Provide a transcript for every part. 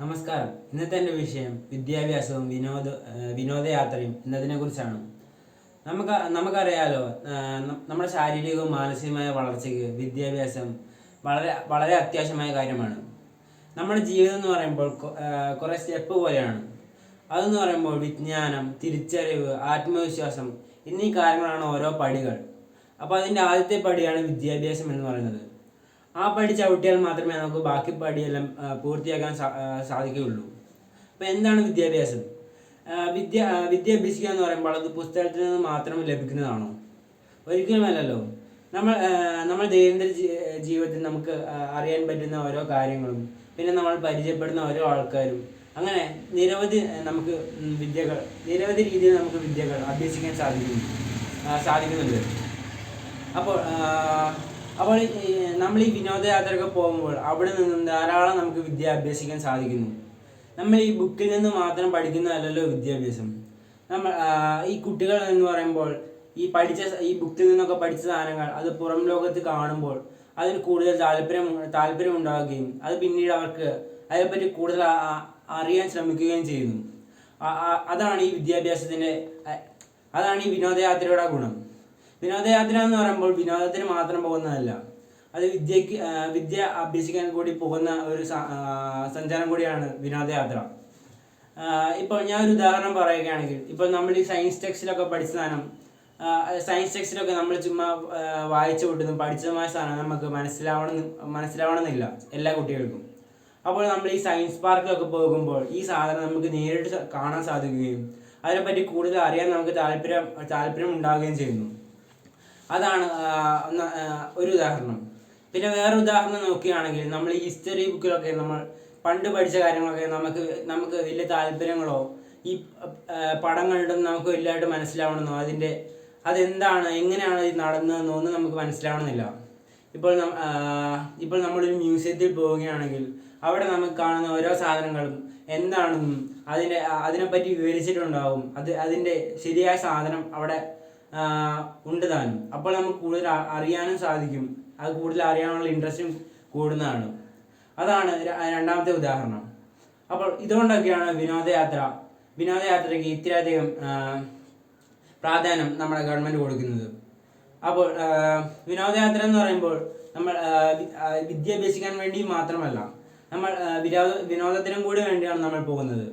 നമസ്കാരം. ഇന്നത്തെ എന്റെ വിഷയം വിദ്യാഭ്യാസവും വിനോദ വിനോദയാത്രയും എന്നതിനെ കുറിച്ചാണ്. നമുക്ക് നമുക്കറിയാലോ നമ്മുടെ ശാരീരികവും മാനസികവുമായ വളർച്ചയ്ക്ക് വിദ്യാഭ്യാസം വളരെ വളരെ അത്യാവശ്യമായ കാര്യമാണ്. നമ്മുടെ ജീവിതം എന്ന് പറയുമ്പോൾ കുറേ സ്റ്റെപ്പ് പോലെയാണ്. അതെന്ന് പറയുമ്പോൾ വിജ്ഞാനം തിരിച്ചറിവ് ആത്മവിശ്വാസം എന്നീ കാര്യങ്ങളാണ് ഓരോ പടികൾ. അപ്പോൾ അതിന്റെ ആദ്യത്തെ പടിയാണ് വിദ്യാഭ്യാസം എന്ന് പറയുന്നത്. ആ പടി ചവിട്ടിയാൽ മാത്രമേ നമുക്ക് ബാക്കി പടിയെല്ലാം പൂർത്തിയാക്കാൻ സാധിക്കുകയുള്ളൂ. അപ്പോൾ എന്താണ് വിദ്യാഭ്യാസം? വിദ്യ വിദ്യ അഭ്യസിക്കുക എന്ന് പറയുമ്പോൾ അത് പുസ്തകത്തിൽ നിന്ന് മാത്രം ലഭിക്കുന്നതാണോ? ഒരിക്കലുമല്ലല്ലോ നമ്മൾ നമ്മൾ ദൈനംദിന ജീവിതത്തിൽ നമുക്ക് അറിയാൻ പറ്റുന്ന ഓരോ കാര്യങ്ങളും പിന്നെ നമ്മൾ പരിചയപ്പെടുന്ന ഓരോ ആൾക്കാരും അങ്ങനെ നിരവധി നമുക്ക് വിദ്യകൾ നിരവധി രീതിയിൽ നമുക്ക് വിദ്യകൾ അഭ്യസിക്കാൻ സാധിക്കുന്നു സാധിക്കുന്നുണ്ട്. അപ്പോൾ അപ്പോൾ നമ്മൾ ഈ വിനോദയാത്രയൊക്കെ പോകുമ്പോൾ അവിടെ നിന്നും ധാരാളം നമുക്ക് വിദ്യ അഭ്യസിക്കാൻ സാധിക്കുന്നു. നമ്മൾ ഈ ബുക്കിൽ നിന്ന് മാത്രം പഠിക്കുന്നതല്ലല്ലോ വിദ്യാഭ്യാസം. നമ്മൾ ഈ കുട്ടികൾ എന്ന് പറയുമ്പോൾ ഈ പഠിച്ച ഈ ബുക്കിൽ നിന്നൊക്കെ പഠിച്ച സാധനങ്ങൾ അത് പുറം ലോകത്ത് കാണുമ്പോൾ അതിന് കൂടുതൽ താല്പര്യം താല്പര്യം ഉണ്ടാവുകയും അത് പിന്നീട് അവർക്ക് അതിനെപ്പറ്റി കൂടുതൽ അറിയാൻ ശ്രമിക്കുകയും ചെയ്യുന്നു. അതാണ് ഈ വിദ്യാഭ്യാസത്തിന്റെ അതാണ് ഈ വിനോദയാത്രയുടെ ഗുണം. വിനോദയാത്ര എന്ന് പറയുമ്പോൾ വിനോദത്തിന് മാത്രം പോകുന്നതല്ല. അത് വിദ്യക്ക് വിദ്യ അഭ്യസിക്കാൻ കൂടി പോകുന്ന ഒരു സഞ്ചാരം കൂടിയാണ് വിനോദയാത്ര. ഇപ്പോൾ ഞാൻ ഒരു ഉദാഹരണം പറയുകയാണെങ്കിൽ ഇപ്പോൾ നമ്മൾ ഈ സയൻസ് ടെക്സ്റ്റിലൊക്കെ പഠിച്ച സാധനം സയൻസ് ടെക്സ്റ്റിലൊക്കെ നമ്മൾ ചുമ്മാ വായിച്ചു വിട്ടുന്നു പഠിച്ചതുമായ സാധനം നമുക്ക് മനസ്സിലാവണം മനസ്സിലാവണമെന്നില്ല എല്ലാ കുട്ടികൾക്കും. അപ്പോൾ നമ്മൾ ഈ സയൻസ് പാർക്കിലൊക്കെ പോകുമ്പോൾ ഈ സാധനം നമുക്ക് നേരിട്ട് കാണാൻ സാധിക്കുകയും അതിനെപ്പറ്റി കൂടുതൽ അറിയാൻ നമുക്ക് താല്പര്യം താല്പര്യം ഉണ്ടാവുകയും ചെയ്യുന്നു. അതാണ് ഒരു ഉദാഹരണം. പിന്നെ വേറെ ഉദാഹരണം നോക്കുകയാണെങ്കിൽ നമ്മൾ ഹിസ്റ്ററി ബുക്കിലൊക്കെ നമ്മൾ പണ്ട് പഠിച്ച കാര്യങ്ങളൊക്കെ നമുക്ക് നമുക്ക് വലിയ താല്പര്യങ്ങളോ ഈ പടം നമുക്ക് വലിയതായിട്ട് മനസ്സിലാവണമെന്നോ അതിന്റെ അതെന്താണ് എങ്ങനെയാണ് ഇത് നടന്നതെന്നോ ഒന്നും നമുക്ക് മനസ്സിലാവണമെന്നില്ല. ഇപ്പോൾ ഇപ്പോൾ നമ്മളൊരു മ്യൂസിയത്തിൽ പോവുകയാണെങ്കിൽ അവിടെ നമുക്ക് കാണുന്ന ഓരോ സാധനങ്ങളും എന്താണെന്നും അതിന്റെ അതിനെപ്പറ്റി വിവരിച്ചിട്ടുണ്ടാവും. അത് അതിന്റെ ശരിയായ സാധനം അവിടെ ഉണ്ട് താനും. അപ്പോൾ നമുക്ക് കൂടുതൽ അറിയാനും സാധിക്കും. അത് കൂടുതൽ അറിയാനുള്ള ഇൻട്രസ്റ്റും കൂടുന്നതാണ്. അതാണ് രണ്ടാമത്തെ ഉദാഹരണം. അപ്പോൾ ഇതുകൊണ്ടൊക്കെയാണ് വിനോദയാത്ര. വിനോദയാത്രയ്ക്ക് ഇത്രയധികം പ്രാധാന്യം നമ്മുടെ ഗവൺമെന്റ് കൊടുക്കുന്നത്. അപ്പോൾ വിനോദയാത്ര എന്ന് പറയുമ്പോൾ നമ്മൾ വിദ്യ അഭ്യസിക്കാൻ വേണ്ടി മാത്രമല്ല നമ്മൾ വിനോദ വിനോദത്തിനും കൂടി വേണ്ടിയാണ് നമ്മൾ പോകുന്നത്.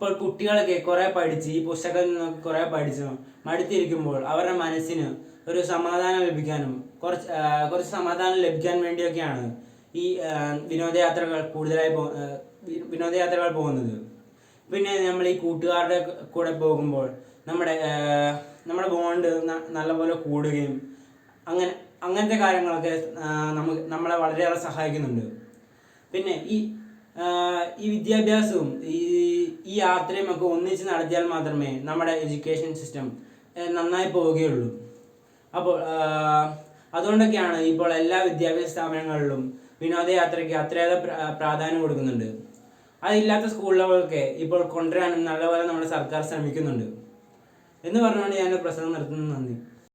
ഇപ്പോൾ കുട്ടികളൊക്കെ കുറേ പഠിച്ച് ഈ പുസ്തകത്തിൽ നിന്നൊക്കെ കുറേ പഠിച്ചു മടുത്തിരിക്കുമ്പോൾ അവരുടെ മനസ്സിന് ഒരു സമാധാനം ലഭിക്കാനും കുറച്ച് കുറച്ച് സമാധാനം ലഭിക്കാൻ വേണ്ടിയൊക്കെയാണ് ഈ വിനോദയാത്രകൾ കൂടുതലായി പോ വിനോദയാത്രകൾ പോകുന്നത്. പിന്നെ നമ്മൾ ഈ കൂട്ടുകാരുടെ കൂടെ പോകുമ്പോൾ നമ്മുടെ നമ്മുടെ ബോണ്ട് നല്ലപോലെ കൂടുകയും അങ്ങനെ അങ്ങനത്തെ കാര്യങ്ങളൊക്കെ നമുക്ക് നമ്മളെ വളരെയേറെ സഹായിക്കുന്നുണ്ട്. പിന്നെ ഈ ഈ വിദ്യാഭ്യാസവും ഈ ഈ യാത്രയും ഒക്കെ ഒന്നിച്ച് നടത്തിയാൽ മാത്രമേ നമ്മുടെ എഡ്യൂക്കേഷൻ സിസ്റ്റം നന്നായി പോവുകയുള്ളൂ. അപ്പോൾ അതുകൊണ്ടൊക്കെയാണ് ഇപ്പോൾ എല്ലാ വിദ്യാഭ്യാസ സ്ഥാപനങ്ങളിലും വിനോദയാത്രയ്ക്ക് അത്രയേറെ പ്രാധാന്യം കൊടുക്കുന്നുണ്ട്. അതില്ലാത്ത സ്കൂളുകളൊക്കെ ഇപ്പോൾ കൊണ്ടുവരാനും നല്ലപോലെ നമ്മുടെ സർക്കാർ ശ്രമിക്കുന്നുണ്ട്. എന്ന് പറഞ്ഞുകൊണ്ട് ഞാൻ പ്രസംഗം നിർത്തുന്നു നന്ദി.